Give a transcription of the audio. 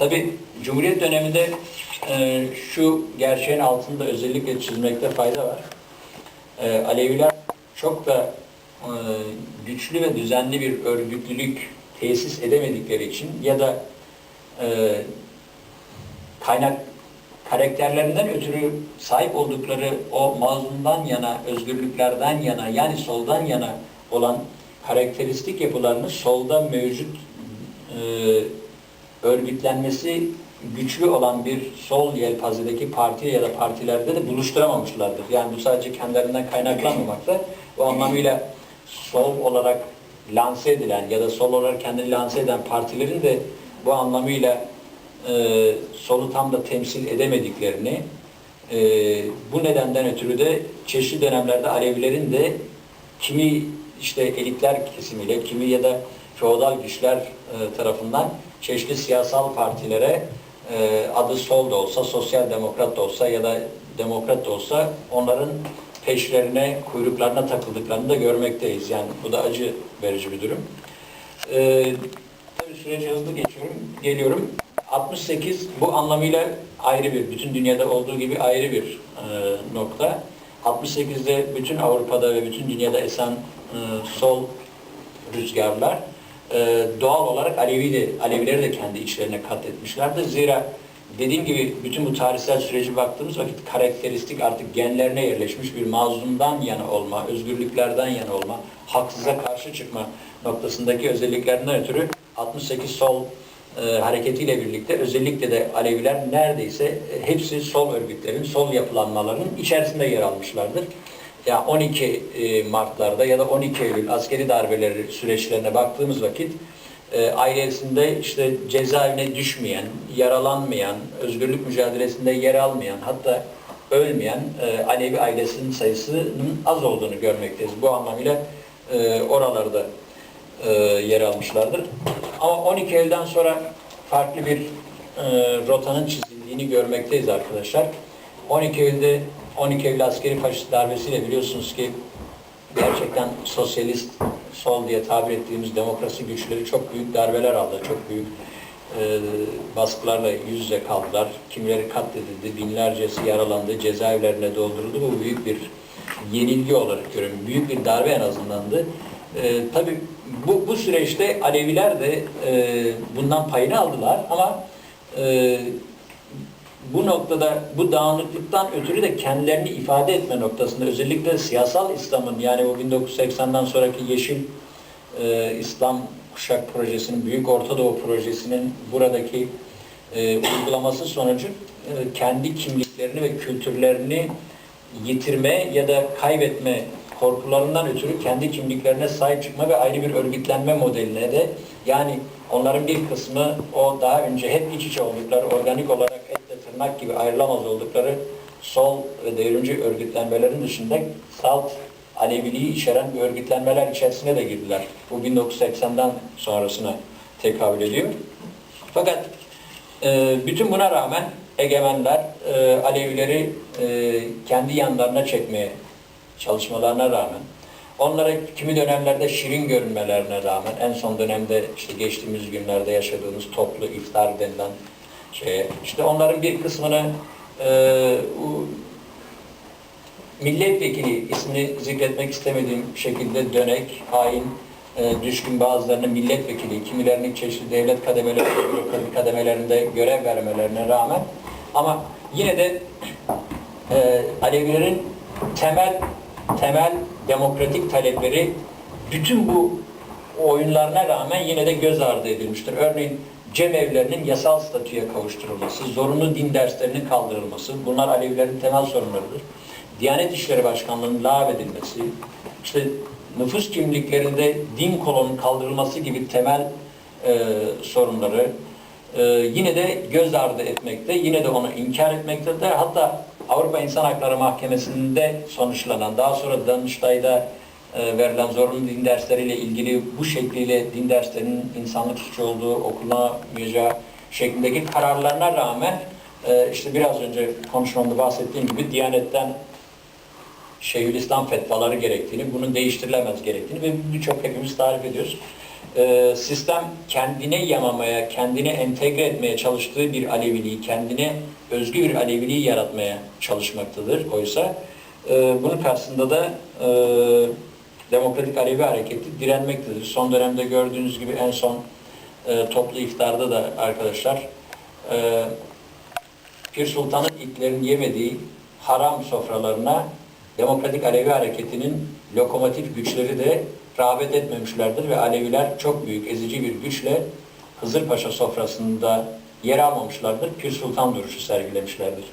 Tabi Cumhuriyet döneminde e, şu gerçeğin altında özellikle çizmekte fayda var. E, Aleviler çok da e, güçlü ve düzenli bir örgütlülük tesis edemedikleri için ya da e, kaynak karakterlerinden ötürü sahip oldukları o mazlumdan yana, özgürlüklerden yana yani soldan yana olan karakteristik yapılarını solda mevcut e, örgütlenmesi güçlü olan bir sol yelpazedeki parti ya da partilerde de buluşturamamışlardır. Yani bu sadece kendilerinden kaynaklanmamakta. Bu anlamıyla sol olarak lanse edilen ya da sol olarak kendini lanse eden partilerin de bu anlamıyla e, solu tam da temsil edemediklerini e, bu nedenden ötürü de çeşitli dönemlerde Alevilerin de kimi işte elitler kesimiyle, kimi ya da feodal güçler e, tarafından çeşitli siyasal partilere e, adı sol da olsa, sosyal demokrat da olsa ya da demokrat da olsa onların peşlerine, kuyruklarına takıldıklarını da görmekteyiz. Yani bu da acı verici bir durum. E, tabii süreci hızlı geçiyorum, geliyorum. 68 bu anlamıyla ayrı bir, bütün dünyada olduğu gibi ayrı bir e, nokta. 68'de bütün Avrupa'da ve bütün dünyada esen e, sol rüzgarlar e, doğal olarak Alevi de, Alevileri de kendi içlerine kat etmişlerdi. Zira dediğim gibi bütün bu tarihsel süreci baktığımız vakit karakteristik artık genlerine yerleşmiş bir mazlumdan yana olma, özgürlüklerden yana olma, haksıza karşı çıkma noktasındaki özelliklerinden ötürü 68 sol e, hareketiyle birlikte özellikle de Aleviler neredeyse e, hepsi sol örgütlerin, sol yapılanmaların içerisinde yer almışlardır. Ya 12 e, Mart'larda ya da 12 Eylül askeri darbeleri süreçlerine baktığımız vakit e, ailesinde işte cezaevine düşmeyen, yaralanmayan, özgürlük mücadelesinde yer almayan, hatta ölmeyen e, Alevi ailesinin sayısının az olduğunu görmekteyiz. Bu anlamıyla e, oralarda e, yer almışlardır. Ama 12 Eylül'den sonra farklı bir e, rotanın çizildiğini görmekteyiz arkadaşlar. 12 Eylül'de 12 Eylül askeri faşist darbesiyle biliyorsunuz ki gerçekten sosyalist sol diye tabir ettiğimiz demokrasi güçleri çok büyük darbeler aldı. Çok büyük e, baskılarla yüz yüze kaldılar. Kimileri katledildi, binlercesi yaralandı, cezaevlerine dolduruldu. Bu büyük bir yenilgi olarak görüyorum. Büyük bir darbe en azındandı. E, tabii bu, bu süreçte Aleviler de e, bundan payını aldılar ama e, bu noktada bu dağınıklıktan ötürü de kendilerini ifade etme noktasında özellikle siyasal İslam'ın yani o 1980'den sonraki Yeşil e, İslam Kuşak Projesi'nin, Büyük Orta Doğu Projesi'nin buradaki e, uygulaması sonucu e, kendi kimliklerini ve kültürlerini yitirme ya da kaybetme korkularından ötürü kendi kimliklerine sahip çıkma ve ayrı bir örgütlenme modeline de yani onların bir kısmı o daha önce hep iç içe oldukları organik olarak tırnak gibi ayrılamaz oldukları sol ve devrimci örgütlenmelerin dışında salt Aleviliği içeren bir örgütlenmeler içerisine de girdiler. Bu 1980'den sonrasına tekabül ediyor. Fakat e, bütün buna rağmen egemenler e, Alevileri e, kendi yanlarına çekmeye çalışmalarına rağmen onlara kimi dönemlerde şirin görünmelerine rağmen en son dönemde işte geçtiğimiz günlerde yaşadığımız toplu iftar denilen şeye işte onların bir kısmını e, milletvekili ismini zikretmek istemediğim şekilde dönek, hain, e, düşkün bazılarını milletvekili, kimilerini çeşitli devlet kademeleri, kademelerinde görev vermelerine rağmen ama yine de e, Alevilerin temel temel demokratik talepleri bütün bu oyunlarına rağmen yine de göz ardı edilmiştir. Örneğin cemevlerinin yasal statüye kavuşturulması, zorunlu din derslerinin kaldırılması, bunlar Alevilerin temel sorunlarıdır. Diyanet İşleri Başkanlığı'nın lağvedilmesi, işte nüfus kimliklerinde din kolonun kaldırılması gibi temel e, sorunları e, yine de göz ardı etmekte, yine de onu inkar etmektedir. Hatta Avrupa İnsan Hakları Mahkemesi'nde sonuçlanan, daha sonra Danıştay'da verilen zorunlu din dersleriyle ilgili bu şekliyle din derslerinin insanlık suçu olduğu okunamayacağı şeklindeki kararlarına rağmen e, işte biraz önce konuşmamda bahsettiğim gibi Diyanet'ten Şeyhülislam fetvaları gerektiğini, bunun değiştirilemez gerektiğini ve birçok hepimiz tarif ediyoruz. e, sistem kendine yamamaya, kendine entegre etmeye çalıştığı bir Aleviliği, kendine özgü bir Aleviliği yaratmaya çalışmaktadır. Oysa e, bunun karşısında da e, Demokratik Alevi Hareketi direnmektedir. Son dönemde gördüğünüz gibi en son e, toplu iftarda da arkadaşlar e, Pir Sultan'ın itlerin yemediği haram sofralarına Demokratik Alevi Hareketi'nin lokomotif güçleri de rağbet etmemişlerdir ve Aleviler çok büyük ezici bir güçle Hızırpaşa sofrasında yer almamışlardır. Pir Sultan duruşu sergilemişlerdir.